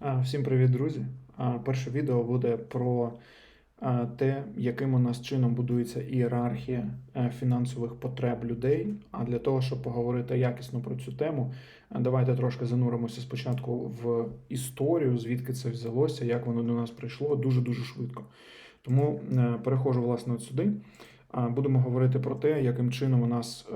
Всім привіт, друзі! Перше відео буде про те, яким у нас чином будується ієрархія е, фінансових потреб людей. А для того, щоб поговорити якісно про цю тему, е, давайте трошки зануримося спочатку в історію, звідки це взялося, як воно до нас прийшло дуже-дуже швидко. Тому е, переходжу власне от сюди. Будемо говорити про те, яким чином у нас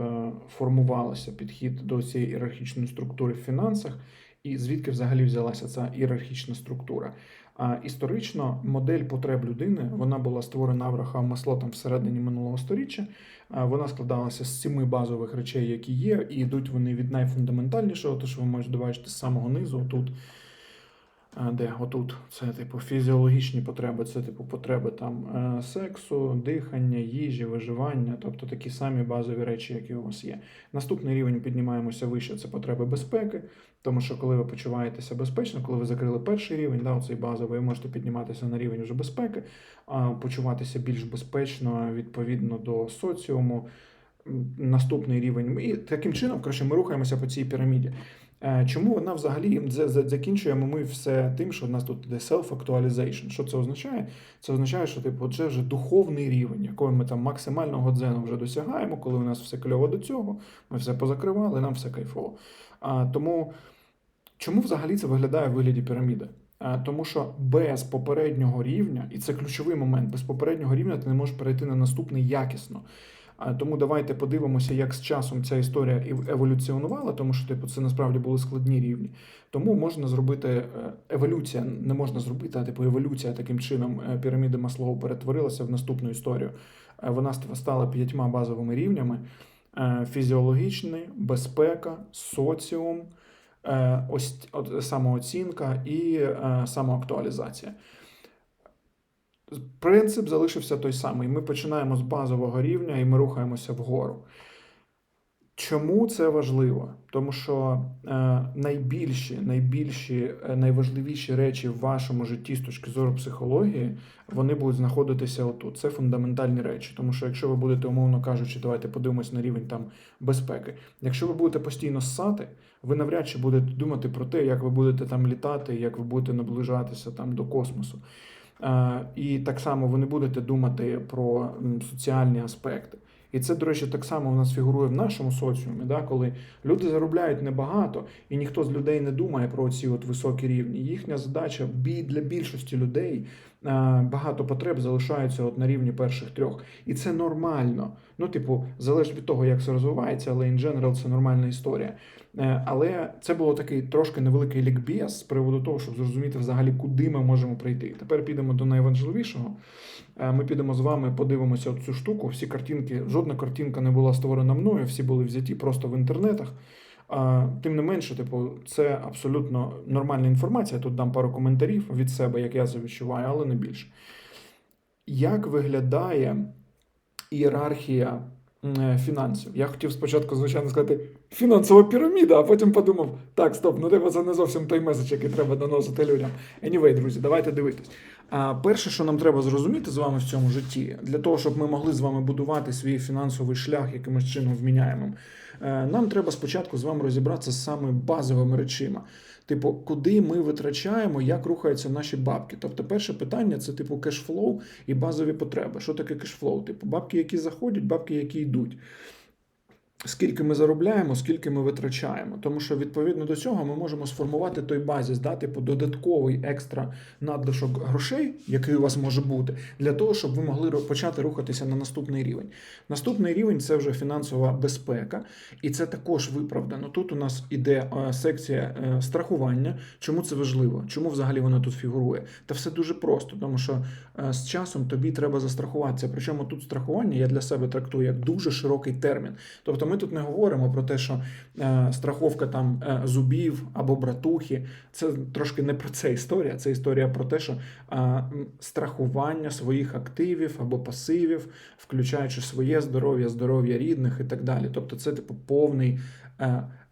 формувався підхід до цієї ієрархічної структури в фінансах, і звідки взагалі взялася ця ієрархічна структура. А історично модель потреб людини вона була створена Аврахам Масло там всередині минулого сторіччя. Вона складалася з семи базових речей, які є, і йдуть вони від найфундаментальнішого, то що ви можете бачити з самого низу тут. Де отут це типу фізіологічні потреби, це типу потреби там е, сексу, дихання, їжі, виживання, тобто такі самі базові речі, які у вас є. Наступний рівень піднімаємося вище, це потреби безпеки. Тому що коли ви почуваєтеся безпечно, коли ви закрили перший рівень, да, оцей базовий, ви можете підніматися на рівень вже безпеки, а почуватися більш безпечно відповідно до соціуму. Наступний рівень. І таким чином, коротше, ми рухаємося по цій піраміді. Е, Чому вона взагалі за- за- закінчуємо ми все тим, що в нас тут іде self-actualization. Що це означає? Це означає, що типу, це вже духовний рівень, якого ми там максимального дзену вже досягаємо, коли у нас все кльово до цього, ми все позакривали, нам все кайфово. А, тому чому взагалі це виглядає в вигляді піраміди? А, тому що без попереднього рівня, і це ключовий момент, без попереднього рівня ти не можеш перейти на наступний якісно. Тому давайте подивимося, як з часом ця історія ев- еволюціонувала, тому що типу, це насправді були складні рівні. Тому можна зробити е, еволюція, не можна зробити, а типу еволюція таким чином е, піраміди Маслоу перетворилася в наступну історію. Е, Вона стала п'ятьма базовими рівнями: фізіологічний, безпека, соціум, ось самооцінка і самоактуалізація. Принцип залишився той самий. Ми починаємо з базового рівня і ми рухаємося вгору. Чому це важливо? Тому що е, найбільші, найбільші, е, найважливіші речі в вашому житті з точки зору психології, вони будуть знаходитися отут. Це фундаментальні речі. Тому що якщо ви будете, умовно кажучи, давайте подивимось на рівень там безпеки. Якщо ви будете постійно ссати, ви навряд чи будете думати про те, як ви будете там літати, як ви будете наближатися там до космосу. Е, І так само ви не будете думати про соціальні аспекти. І це, до речі, так само у нас фігурує в нашому соціумі, да, коли люди заробляють небагато, і ніхто з людей не думає про ці от високі рівні. Їхня задача для більшості людей багато потреб залишаються от на рівні перших трьох. І це нормально. Ну, типу, залежить від того, як це розвивається, але in general це нормальна історія. Е, Але це було такий трошки невеликий лікбез з приводу того, щоб зрозуміти взагалі, куди ми можемо прийти. Тепер підемо до найважливішого. Е, Ми підемо з вами, подивимося цю штуку. Всі картинки, жодна картинка не була створена мною, всі були взяті просто в інтернетах. Тим не менше, типу, це абсолютно нормальна інформація. Тут дам пару коментарів від себе, як я це відчуваю, але не більше. Як виглядає ієрархія е, фінансів? Я хотів спочатку, звичайно, сказати фінансова піраміда, а потім подумав: так, стоп, ну типу, це не зовсім той меседж, який треба доносити людям. Anyway, друзі, давайте дивитись. Перше, що нам треба зрозуміти з вами в цьому житті, для того, щоб ми могли з вами будувати свій фінансовий шлях якимось чином вміняємим, е, нам треба спочатку з вами розібратися з саме базовими речима. Типу, куди ми витрачаємо, як рухаються наші бабки. Тобто, перше питання це типу кешфлоу і базові потреби. Що таке кешфлоу? Типу, бабки, які заходять, бабки, які йдуть. Скільки ми заробляємо, скільки ми витрачаємо. Тому що відповідно до цього ми можемо сформувати той базіс, да, типу додатковий екстра надлишок грошей, який у вас може бути, для того, щоб ви могли почати рухатися на наступний рівень. Наступний рівень це вже фінансова безпека, і це також виправдано. Тут у нас іде е, секція е, страхування. Чому це важливо? Чому взагалі воно тут фігурує? Та все дуже просто, тому що е, з часом тобі треба застрахуватися. Причому тут страхування я для себе трактую як дуже широкий термін. Тобто ми тут не говоримо про те, що е, страховка там е, зубів або братухи. Це трошки не про це історія. Це історія про те, що е, страхування своїх активів або пасивів, включаючи своє здоров'я, здоров'я рідних і так далі. Тобто, це типу повний.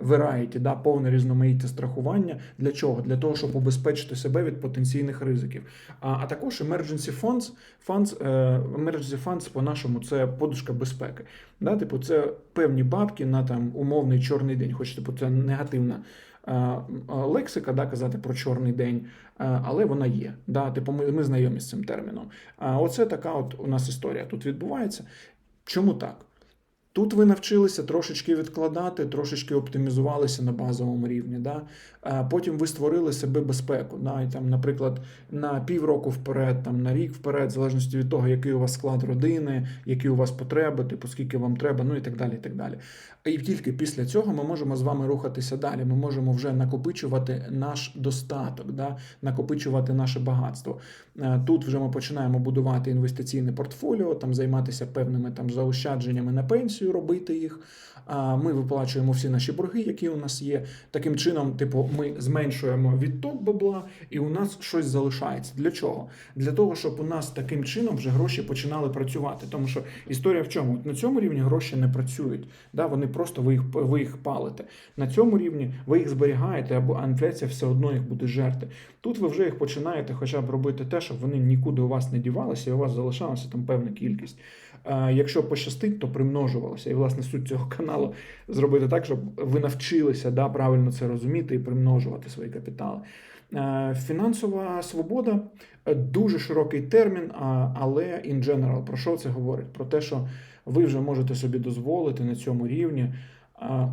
Variety, да, повне різноманіття страхування. Для чого? Для того, щоб убезпечити себе від потенційних ризиків. А, а також emergency funds, funds, е, emergency funds по-нашому це подушка безпеки. Да, типу, це певні бабки на там умовний чорний день, хоч типу це негативна е, лексика, да, казати про чорний день, е, але вона є. Да, типу, ми, ми знайомі з цим терміном. А оце така от у нас історія тут відбувається. Чому так? Тут ви навчилися трошечки відкладати, трошечки оптимізувалися на базовому рівні. Да? Потім ви створили себе безпеку. Да? І там, наприклад, на півроку вперед, там, на рік вперед, в залежності від того, який у вас склад родини, які у вас потреби, типу, скільки вам треба, ну і так далі. І так далі. І тільки після цього ми можемо з вами рухатися далі. Ми можемо вже накопичувати наш достаток, да? накопичувати наше багатство. Тут вже ми починаємо будувати інвестиційне портфоліо, там займатися певними там заощадженнями на пенсію, робити їх. Ми виплачуємо всі наші борги, які у нас є. Таким чином, типу, ми зменшуємо відток бабла, і у нас щось залишається. Для чого? Для того, щоб у нас таким чином вже гроші починали працювати. Тому що історія в чому? На цьому рівні гроші не працюють. Да? Вони просто ви їх, ви їх палите. На цьому рівні ви їх зберігаєте, або інфляція все одно їх буде жерти. Тут ви вже їх починаєте хоча б робити те, щоб вони нікуди у вас не дівалися, і у вас залишалася там певна кількість. Якщо пощастить, то примножувалося. І власне суть цього каналу зробити так, щоб ви навчилися да, правильно це розуміти і примножувати свої капітали. Е, Фінансова свобода дуже широкий термін, але in general, про що це говорить? Про те, що ви вже можете собі дозволити на цьому рівні.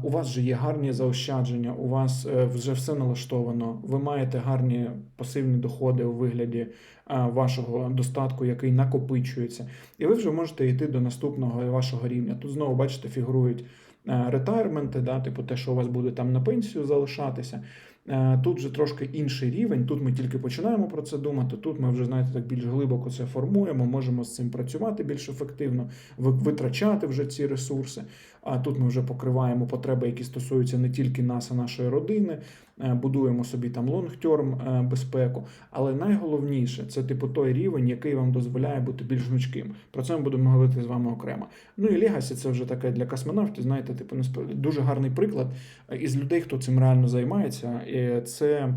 У вас вже є гарні заощадження, у вас е, вже все налаштовано. Ви маєте гарні пасивні доходи у вигляді вашого достатку, який накопичується, і ви вже можете йти до наступного вашого рівня. Тут знову бачите, фігурують е, ретайрменти, да, типу те, що у вас буде там на пенсію залишатися. Е, Тут вже трошки інший рівень. Тут ми тільки починаємо про це думати. Тут ми вже знаєте так більш глибоко це формуємо, можемо з цим працювати більш ефективно, витрачати вже ці ресурси. А тут ми вже покриваємо потреби, які стосуються не тільки нас, а нашої родини, будуємо собі там лонгтерм е, безпеку. Але найголовніше це типу той рівень, який вам дозволяє бути більш гнучким. Про це ми будемо говорити з вами окремо. Ну і Legacy це вже таке для космонавтів. Знаєте, типу дуже гарний приклад е, із людей, хто цим реально займається. Це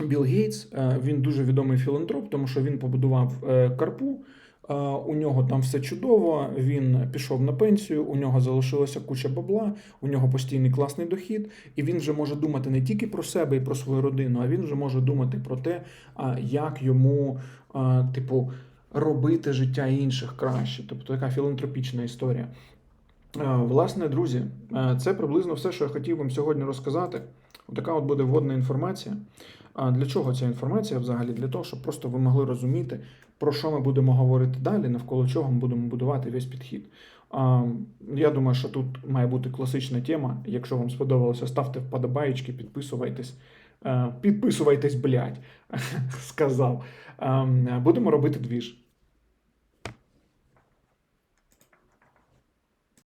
Білл Гейтс. Е, Він дуже відомий філантроп, тому що він побудував е, карпу. У нього там все чудово. Він пішов на пенсію, у нього залишилася куча бабла, у нього постійний класний дохід, і він вже може думати не тільки про себе і про свою родину, а він вже може думати про те, як йому, типу, робити життя інших краще. Тобто така філантропічна історія. Власне, друзі, це приблизно все, що я хотів вам сьогодні розказати. Така от буде вводна інформація. А для чого ця інформація взагалі? Для того, щоб просто ви могли розуміти, про що ми будемо говорити далі, навколо чого ми будемо будувати весь підхід. Я думаю, що тут має бути класична тема. Якщо вам сподобалося, ставте вподобаєчки, підписуйтесь. підписувайтесь, Підписуйтесь, блядь, сказав. Ем, Будемо робити двіж.